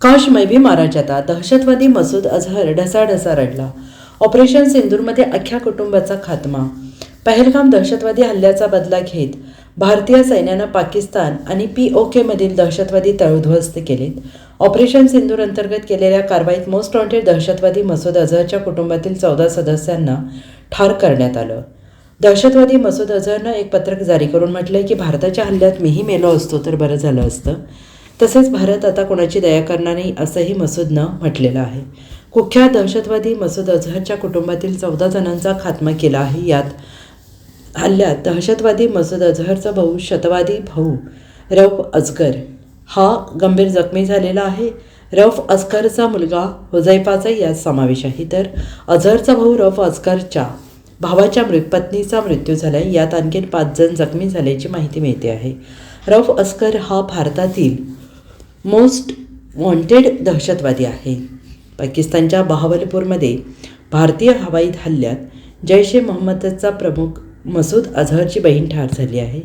काश मैबी मारा जाता दहशतवादी मसूद अझहर ढसाढसा रडला. ऑपरेशन सिंदूरमध्ये अख्ख्या कुटुंबाचा खात्मा. पहलगाम दहशतवादी हल्ल्याचा बदला घेत भारतीय सैन्यानं पाकिस्तान आणि पी ओ केमधील दहशतवादी तळ केलेत. ऑपरेशन सिंदूर अंतर्गत केलेल्या कारवाईत मोस्ट वॉन्टेड दहशतवादी मसूद अझहरच्या कुटुंबातील चौदा सदस्यांना ठार करण्यात आलं. दहशतवादी मसूद अझहरनं एक पत्रक जारी करून म्हटलंय की भारताच्या हल्ल्यात मीही मेलो असतो तर बरं झालं असतं. तसेच भारत आता कोणाची दया करणार नाही असंही मसूदनं म्हटलेलं आहे. कुख्यात दहशतवादी मसूद अझहरच्या कुटुंबातील चौदा जणांचा खात्मा केला आहे. यात हल्ल्यात दहशतवादी मसूद अझहरचा भाऊ शतवादी भाऊ रौफ अजगर हा गंभीर जखमी झालेला आहे. रफ अस्करचा मुलगा हुजैफाचा यात समावेश आहे. तर अझहरचा भाऊ रफ अस्करच्या भावाच्या मृत पत्नीचा मृत्यू झाला आहे यात आणखी पाच जण जखमी झाल्याची माहिती मिळते आहे. रफ अस्कर हा भारतातील मोस्ट वॉन्टेड दहशतवादी आहे. पाकिस्तानच्या बहावलपूरमध्ये भारतीय हवाई हल्ल्यात जैश ए मोहम्मदचा प्रमुख मसूद अझहरची बहीण ठार झाली आहे.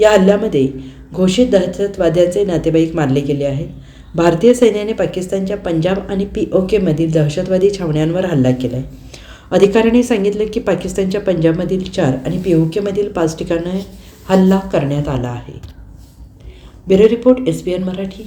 या हल्ल्यामध्ये घोषित दहशतवाद्याचे नातेवाईक मारले गेले आहे. भारतीय सैन्याने पाकिस्तानच्या पंजाब आणि पी ओ केमधील दहशतवादी छावण्यांवर हल्ला केला आहे अधिकाऱ्यांनी सांगितलं की पाकिस्तानच्या पंजाबमधील चार आणि पी ओ केमधील पाच ठिकाणी हल्ला करण्यात आला आहे. Bureau report S B N Marathi.